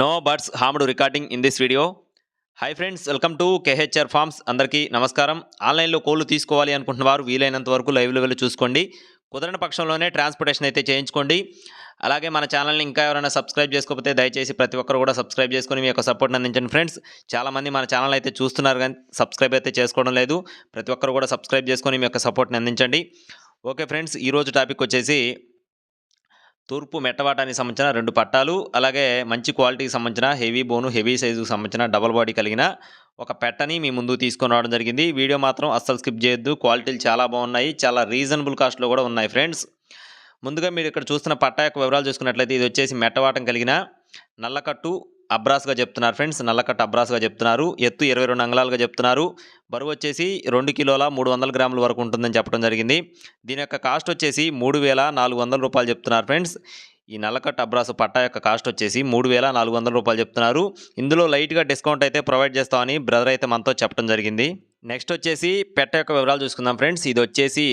No birds harmed recording in this video hi friends welcome to KHR farms అందరికీ నమస్కారం. ఆన్లైన్లో కోళ్ళు తీసుకోవాలి అనుకుంటున్న వారు వీలైనంత వరకు లైవ్లో వెళ్ళి చూసుకోండి. కుదరని పక్షంలోనే ట్రాన్స్పోర్టేషన్ అయితే చేయించుకోండి. అలాగే మన ఛానల్ని ఇంకా ఎవరైనా సబ్స్క్రైబ్ చేసుకోకపోతే దయచేసి ప్రతి ఒక్కరు కూడా సబ్స్క్రైబ్ చేసుకొని మీ యొక్క సపోర్ట్ని అందించండి ఫ్రెండ్స్ చాలామంది మన ఛానల్ అయితే చూస్తున్నారు కానీ సబ్స్క్రైబ్ అయితే చేసుకోవడం లేదు. ప్రతి ఒక్కరు కూడా సబ్స్క్రైబ్ చేసుకొని మీ యొక్క సపోర్ట్ని అందించండి. ఓకే ఫ్రెండ్స్ ఈరోజు టాపిక్ వచ్చేసి తూర్పు మెట్టవాటానికి సంబంధించిన రెండు పట్టాలు అలాగే మంచి క్వాలిటీకి సంబంధించిన హెవీ బోను హెవీ సైజుకి సంబంధించిన డబల్ బాడీ కలిగిన ఒక పెట్టని మీ ముందు తీసుకొని రావడం జరిగింది. వీడియో మాత్రం అస్సలు స్కిప్ చేయొద్దు. క్వాలిటీలు చాలా బాగున్నాయి. చాలా రీజనబుల్ కాస్ట్లో కూడా ఉన్నాయి ఫ్రెండ్స్. ముందుగా మీరు ఇక్కడ చూస్తున్న పట్టా యొక్క వివరాలు చూసుకున్నట్లయితే ఇది వచ్చేసి మెట్టవాటం కలిగిన నల్లకట్టు అబ్రాస్గా చెప్తున్నారు ఫ్రెండ్స్ నల్లకట్ట అబ్రాస్గా చెప్తున్నారు ఎత్తు ఇరవై రెండు అంగళాలుగా చెప్తున్నారు. బరువు వచ్చేసి రెండు కిలోల మూడు వందల గ్రాముల వరకు ఉంటుందని చెప్పడం జరిగింది. దీని యొక్క కాస్ట్ వచ్చేసి మూడు వేల నాలుగు వందల రూపాయలు చెప్తున్నారు ఫ్రెండ్స్. ఈ నల్లకట్ట అబ్రాసు పట్టా యొక్క కాస్ట్ వచ్చేసి మూడు వేల నాలుగు వందల రూపాయలు చెప్తున్నారు. ఇందులో లైట్గా డిస్కౌంట్ అయితే ప్రొవైడ్ చేస్తామని బ్రదర్ అయితే మనతో చెప్పడం జరిగింది. నెక్స్ట్ వచ్చేసి పెట్ట యొక్క వివరాలు చూసుకుందాం ఫ్రెండ్స్. ఇది వచ్చేసి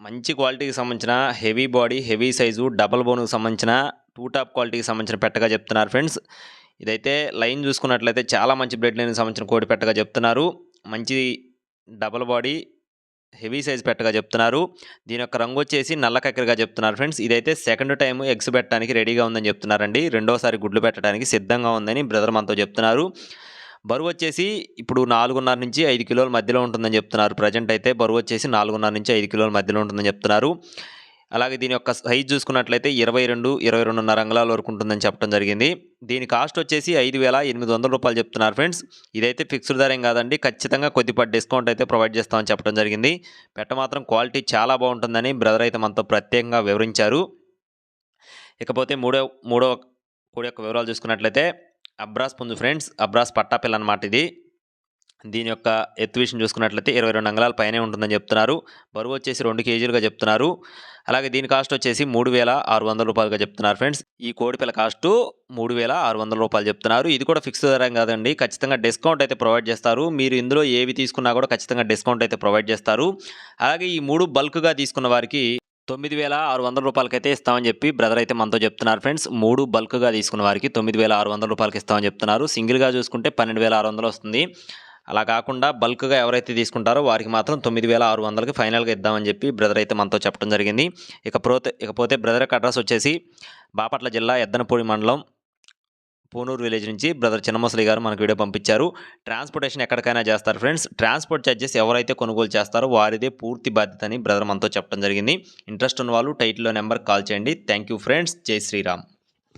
మంచి క్వాలిటీకి సంబంధించిన heavy body heavy size double బోన్కి సంబంధించిన టూ టాప్ క్వాలిటీకి సంబంధించిన పెట్టగా చెప్తున్నారు ఫ్రెండ్స్. ఇదైతే లైన్ చూసుకున్నట్లయితే చాలా మంచి బ్లడ్ లైన్కి సంబంధించిన కోడి పెట్టగా చెప్తున్నారు. మంచి డబల్ బాడీ హెవీ సైజ్ పెట్టగా చెప్తున్నారు. దీని యొక్క రంగు వచ్చేసి నల్ల కక్కెరగా చెప్తున్నారు ఫ్రెండ్స్. ఇదైతే సెకండ్ టైం ఎగ్స్ పెట్టడానికి రెడీగా ఉందని చెప్తున్నారండి. రెండోసారి గుడ్లు పెట్టడానికి సిద్ధంగా ఉందని బ్రదర్ మనతో చెప్తున్నారు. బరువు వచ్చేసి ఇప్పుడు నాలుగున్నర నుంచి ఐదు కిలోల మధ్యలో ఉంటుందని చెప్తున్నారు. ప్రజెంట్ అయితే బరువు వచ్చేసి నాలుగున్నర నుంచి ఐదు కిలోల మధ్యలో ఉంటుందని చెప్తున్నారు. అలాగే దీని యొక్క సైజ్ చూసుకున్నట్లయితే ఇరవై రెండు ఇరవై రెండున్నర అంగళాల వరకు ఉంటుందని చెప్పడం జరిగింది. దీని కాస్ట్ వచ్చేసి ఐదు వేల ఎనిమిది వందల రూపాయలు చెప్తున్నారు ఫ్రెండ్స్. ఇదైతే ఫిక్స్డ్ ధర కాదండి. ఖచ్చితంగా కొద్దిపాటి డిస్కౌంట్ అయితే ప్రొవైడ్ చేస్తామని చెప్పడం జరిగింది. పెట్ట మాత్రం క్వాలిటీ చాలా బాగుంటుందని బ్రదర్ అయితే మనతో ప్రత్యేకంగా వివరించారు. ఇకపోతే మూడో మూడో కోడి యొక్క వివరాలు చూసుకున్నట్లయితే అబ్రాస్ పుంజు ఫ్రెండ్స్. అబ్రాస్ పట్టాపిల్ల అనమాట ఇది. దీని యొక్క ఎత్తు విషయం చూసుకున్నట్లయితే ఇరవై రెండు అంగళాల పైనే ఉంటుందని చెప్తున్నారు. బరువు వచ్చేసి రెండు కేజీలుగా చెప్తున్నారు. అలాగే దీని కాస్ట్ వచ్చేసి మూడు వేల ఆరు వందల రూపాయలుగా చెప్తున్నారు ఫ్రెండ్స్. ఈ కోడిపిల్ల కాస్ట్ మూడు వేల ఆరు వందల రూపాయలు చెప్తున్నారు. ఇది కూడా ఫిక్స్ ధర కాదండి. ఖచ్చితంగా డిస్కౌంట్ అయితే ప్రొవైడ్ చేస్తారు. మీరు ఇందులో ఏవి తీసుకున్నా కూడా ఖచ్చితంగా డిస్కౌంట్ అయితే ప్రొవైడ్ చేస్తారు. అలాగే ఈ మూడు బల్క్గా తీసుకున్న వారికి తొమ్మిది వేల ఆరు వందల రూపాయలకైతే ఇస్తామని చెప్పి బ్రదర్ అయితే మనతో చెప్తున్నారు ఫ్రెండ్స్. మూడు బల్క్గా తీసుకున్న వారికి తొమ్మిది వేల ఆరు వందల రూపాయలకి ఇస్తామని చెప్తున్నారు. సింగిల్గా చూసుకుంటే పన్నెండు వేల ఆరు వందలు వస్తుంది. అలా కాకుండా బల్క్గా ఎవరైతే తీసుకుంటారో వారికి మాత్రం తొమ్మిది వేల ఆరు వందలకి ఫైనల్గా ఇద్దామని చెప్పి బ్రదర్ అయితే మనతో చెప్పడం జరిగింది. ఇకపోతే ఇకపోతే బ్రదర్ యొక్క అడ్రస్ వచ్చేసి బాపట్ల జిల్లా ఎద్దనపూడి మండలం పూనూరు విలేజ్ నుంచి బ్రదర్ చిన్నమసలి గారు మనకు వీడియో పంపించారు. ట్రాన్స్పోర్టేషన్ ఎక్కడికైనా చేస్తారు ఫ్రెండ్స్. ట్రాన్స్పోర్ట్ ఛార్జెస్ ఎవరైతే కొనుగోలు చేస్తారో వారిదే పూర్తి బాధ్యత అని బ్రదర్ మనతో చెప్పడం జరిగింది. ఇంట్రెస్ట్ ఉన్న వాళ్ళు టైటిల్లో నెంబర్ కాల్ చేయండి. Thank you friends. జై శ్రీరామ్.